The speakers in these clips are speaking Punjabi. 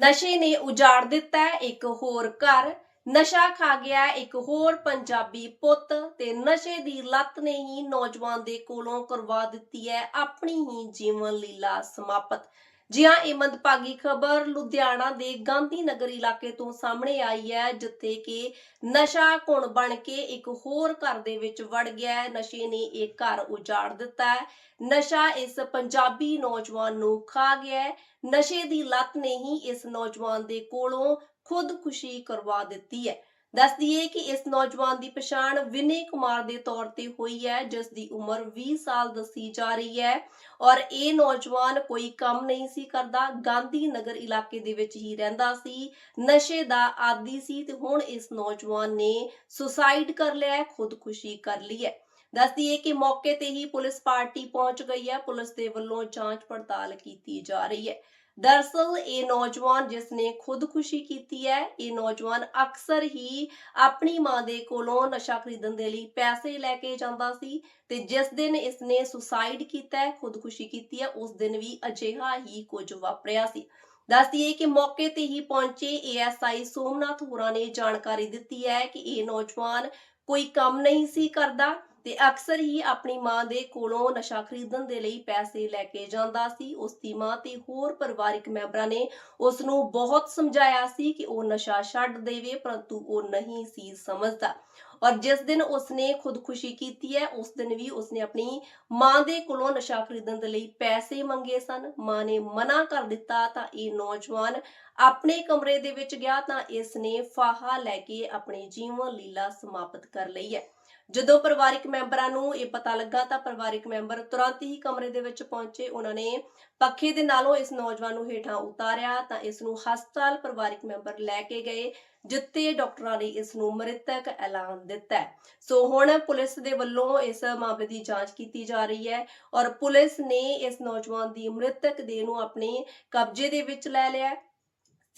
ਨਸ਼ੇ ਨੇ ਉਜਾੜ ਦਿੱਤਾ ਇੱਕ ਹੋਰ ਘਰ। ਨਸ਼ਾ ਖਾ ਗਿਆ ਇੱਕ ਹੋਰ ਪੰਜਾਬੀ ਪੁੱਤ ਤੇ ਨਸ਼ੇ ਦੀ ਲੱਤ ਨੇ ਹੀ ਨੌਜਵਾਨ ਦੇ ਕੋਲੋਂ ਕਰਵਾ ਦਿੱਤੀ ਹੈ ਆਪਣੀ ਹੀ ਜੀਵਨ ਲੀਲਾ ਸਮਾਪਤ। ਜੀ ਹਾਂ ਇਹ ਮੰਦਭਾਗੀ ਖਬਰ ਲੁਧਿਆਣਾ ਦੇ ਗਾਂਧੀ ਨਗਰ ਇਲਾਕੇ ਤੋਂ ਸਾਹਮਣੇ ਆਈ ਹੈ, ਜਿੱਥੇ ਕਿ ਨਸ਼ਾ ਘੁਣ ਬਣ ਕੇ ਇੱਕ ਹੋਰ ਘਰ ਦੇ ਵਿੱਚ ਵੜ ਗਿਆ ਹੈ। ਨਸ਼ੇ ਨੇ ਇਹ ਘਰ ਉਜਾੜ ਦਿੱਤਾ ਹੈ। ਨਸ਼ਾ ਇਸ ਪੰਜਾਬੀ ਨੌਜਵਾਨ ਨੂੰ ਖਾ ਗਿਆ ਹੈ। ਨਸ਼ੇ ਦੀ ਲੱਤ ਨੇ ਹੀ ਇਸ ਨੌਜਵਾਨ ਦੇ ਕੋਲੋਂ ਖੁਦਕੁਸ਼ੀ ਕਰਵਾ ਦਿੱਤੀ ਹੈ। ਦੱਸ ਦਈਏ ਕਿ ਇਸ ਨੌਜਵਾਨ ਦੀ ਪਛਾਣ ਵਿਨੇ ਕੁਮਾਰ ਦੇ ਤੌਰ ਤੇ ਹੋਈ ਹੈ, ਜਿਸ ਦੀ ਉਮਰ 20 ਸਾਲ ਦੱਸੀ ਜਾ ਰਹੀ ਹੈ ਔਰ ਇਹ ਨੌਜਵਾਨ ਕੋਈ ਕੰਮ ਨਹੀਂ ਸੀ ਕਰਦਾ, ਗਾਂਧੀ ਨਗਰ ਇਲਾਕੇ ਦੇ ਵਿੱਚ ਹੀ ਰਹਿੰਦਾ ਸੀ, ਨਸ਼ੇ ਦਾ ਆਦੀ ਸੀ ਤੇ ਹੁਣ ਇਸ ਨੌਜਵਾਨ ਨੇ ਸੁਸਾਈਡ ਕਰ ਲਿਆ ਹੈ, ਖੁਦਕੁਸ਼ੀ ਕਰ ਲਈ ਹੈ। ਦੱਸ ਦਈਏ ਕਿ ਮੌਕੇ ਤੇ ਹੀ ਪੁਲਿਸ ਪਾਰਟੀ ਪਹੁੰਚ ਗਈ ਹੈ, ਪੁਲਿਸ ਦੇ ਵੱਲੋਂ ਜਾਂਚ ਪੜਤਾਲ ਕੀਤੀ ਜਾ ਰਹੀ ਹੈ। ਦਰਅਸਲ ਇਹ ਨੌਜਵਾਨ ਜਿਸ ਨੇ ਖੁਦਕੁਸ਼ੀ ਕੀਤੀ ਹੈ, ਇਹ ਨੌਜਵਾਨ ਅਕਸਰ ਹੀ ਆਪਣੀ ਮਾਂ ਦੇ ਕੋਲੋਂ ਨਸ਼ਾ ਖਰੀਦਣ ਦੇ ਲਈ ਪੈਸੇ ਲੈ ਕੇ ਜਾਂਦਾ ਸੀ ਤੇ ਜਿਸ ਦਿਨ ਇਸ ਨੇ ਸੁਸਾਈਡ ਕੀਤਾ ਹੈ, ਖੁਦਕੁਸ਼ੀ ਕੀਤੀ ਹੈ, ਉਸ ਦਿਨ ਵੀ ਅਜਿਹਾ ਹੀ ਕੁਝ ਵਾਪਰਿਆ ਸੀ। ਦੱਸ ਦਈਏ ਕਿ ਮੌਕੇ ਤੇ ਹੀ ਪਹੁੰਚੇ ਏਐਸਆਈ ਸੋਮਨਾਥ ਹੋਰਾਂ ਨੇ ਜਾਣਕਾਰੀ ਦਿੱਤੀ ਹੈ ਕਿ ਇਹ ਨੌਜਵਾਨ ਕੋਈ ਕੰਮ ਨਹੀਂ ਸੀ ਕਰਦਾ। ਤੇ ਅਕਸਰ ਹੀ ਆਪਣੀ ਮਾਂ ਦੇ ਕੋਲੋਂ ਨਸ਼ਾ ਖਰੀਦਣ ਦੇ ਲਈ ਪੈਸੇ ਲੈ ਕੇ ਜਾਂਦਾ ਸੀ। ਉਸ ਦੀ ਮਾਂ ਤੇ ਹੋਰ ਪਰਿਵਾਰਿਕ ਮੈਂਬਰਾਂ ਨੇ ਉਸ ਨੂੰ ਬਹੁਤ ਸਮਝਾਇਆ ਸੀ ਕਿ ਉਹ ਨਸ਼ਾ ਛੱਡ ਦੇਵੇ, ਪਰੰਤੂ ਉਹ ਨਹੀਂ ਸੀ ਸਮਝਦਾ। ਔਰ ਜਿਸ ਦਿਨ ਉਸਨੇ ਖੁਦਕੁਸ਼ੀ ਕੀਤੀ ਹੈ, ਉਸ ਦਿਨ ਵੀ ਉਸਨੇ ਆਪਣੀ ਮਾਂ ਦੇ ਕੋਲੋਂ ਨਸ਼ਾ ਖਰੀਦਣ ਦੇ ਲਈ ਪੈਸੇ ਮੰਗੇ ਸਨ। ਮਾਂ ਨੇ ਮਨਾ ਕਰ ਦਿੱਤਾ ਤਾਂ ਇਹ ਨੌਜਵਾਨ ਆਪਣੇ ਕਮਰੇ ਦੇ ਵਿੱਚ ਗਿਆ ਤਾਂ ਇਸ ਨੇ ਫਾਹਾ ਲੈ ਕੇ ਆਪਣੀ ਜੀਵਨ ਲੀਲਾ ਸਮਾਪਤ ਕਰ ਲਈ ਹੈ। ਜਦੋਂ ਪਰਿਵਾਰਿਕ ਮੈਂਬਰਾਂ ਨੂੰ ਇਹ ਪਤਾ ਲੱਗਾ ਤਾਂ ਪਰਿਵਾਰਿਕ ਮੈਂਬਰ ਤੁਰੰਤ ਹੀ ਕਮਰੇ ਦੇ ਵਿੱਚ ਪਹੁੰਚੇ। ਉਹਨਾਂ ਨੇ ਪੱਖੇ ਦੇ ਨਾਲੋਂ ਇਸ ਨੌਜਵਾਨ ਨੂੰ ਹੇਠਾਂ ਉਤਾਰਿਆ ਤਾਂ ਇਸ ਨੂੰ ਹਸਪਤਾਲ ਪਰਿਵਾਰਿਕ ਮੈਂਬਰ ਲੈ ਕੇ ਗਏ, ਜਿੱਥੇ ਡਾਕਟਰਾਂ ਨੇ ਇਸ ਨੂੰ ਮ੍ਰਿਤਕ ਐਲਾਨ ਦਿੱਤਾ। ਸੋ ਹੁਣ ਪੁਲਿਸ ਦੇ ਵੱਲੋਂ ਇਸ ਮਾਮਲੇ ਦੀ ਜਾਂਚ ਕੀਤੀ ਜਾ ਰਹੀ ਹੈ ਔਰ ਪੁਲਿਸ ਨੇ ਇਸ ਨੌਜਵਾਨ ਦੀ ਮ੍ਰਿਤਕ ਦੇਹ ਨੂੰ ਆਪਣੇ ਕਬਜ਼ੇ ਦੇ ਵਿੱਚ ਲੈ ਲਿਆ।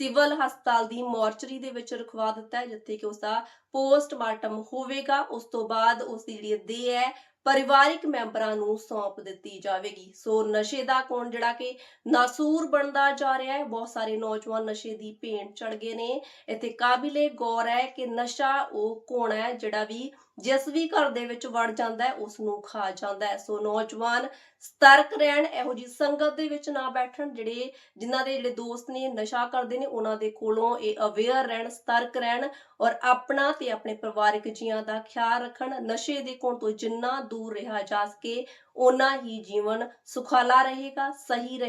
ਸਿਵਲ ਹਸਪਤਾਲ ਦੀ ਮੋਰਚਰੀ ਦੇ ਵਿੱਚ ਰਖਵਾ ਦਿੱਤਾ ਹੈ, ਜਿੱਥੇ ਕਿ ਉਸ ਦਾ ਪੋਸਟਮਾਰਟਮ ਹੋਵੇਗਾ। ਉਸ ਤੋਂ ਬਾਅਦ ਉਸ ਦੀ ਜਿਹੜੀ ਦੇਹ ਹੈ ਪਰਿਵਾਰਿਕ ਮੈਂਬਰਾਂ ਨੂੰ ਸੌਂਪ ਦਿੱਤੀ ਜਾਵੇਗੀ। ਸੋ ਨਸ਼ੇ ਦਾ ਕੋਣ ਜਿਹੜਾ ਕਿ ਨਾਸੂਰ ਬਣਦਾ ਜਾ ਰਿਹਾ ਹੈ, ਬਹੁਤ ਸਾਰੇ ਨੌਜਵਾਨ ਨਸ਼ੇ ਦੀ ਭੇਂਟ ਚੜ ਗਏ ਨੇ। ਇੱਥੇ ਕਾਬਿਲੇ ਗੌਰ ਹੈ ਕਿ ਨਸ਼ਾ ਉਹ ਕੋਣ ਹੈ ਜਿਹੜਾ ਵੀ ਜਿਸ ਵੀ ਘਰ ਦੇ ਵਿੱਚ ਵੜ ਜਾਂਦਾ ਹੈ ਉਸ ਨੂੰ ਖਾ ਜਾਂਦਾ ਹੈ। ਸੋ ਨੌਜਵਾਨ ਸਤਰਕ ਰਹਿਣ, ਇਹੋ ਜੀ ਸੰਗਤ ਦੇ ਵਿੱਚ ਨਾ ਬੈਠਣ ਜਿਹੜੇ ਜਿਨ੍ਹਾਂ ਦੇ ਜਿਹੜੇ ਦੋਸਤ ਨੇ ਨਸ਼ਾ ਕਰਦੇ ਨੇ, ਉਹਨਾਂ ਦੇ ਕੋਲੋਂ ਇਹ ਅਵੇਅਰ ਰਹਿਣ, ਸਤਰਕ ਰਹਿਣ ਔਰ ਆਪਣਾ ਤੇ ਆਪਣੇ ਪਰਿਵਾਰਕ ਜੀਆਂ ਦਾ ਖਿਆਲ ਰੱਖਣ। ਨਸ਼ੇ ਦੇ ਕੋਣ ਤੋਂ ਜਿੰਨਾ ਦੂਰ ਰਿਹਾ ਜਾ ਸਕੇ ਉਹਨਾਂ ਹੀ ਜੀਵਨ ਸੁਖਾਲਾ ਰਹੇਗਾ ਸਹੀ ਰਹੇ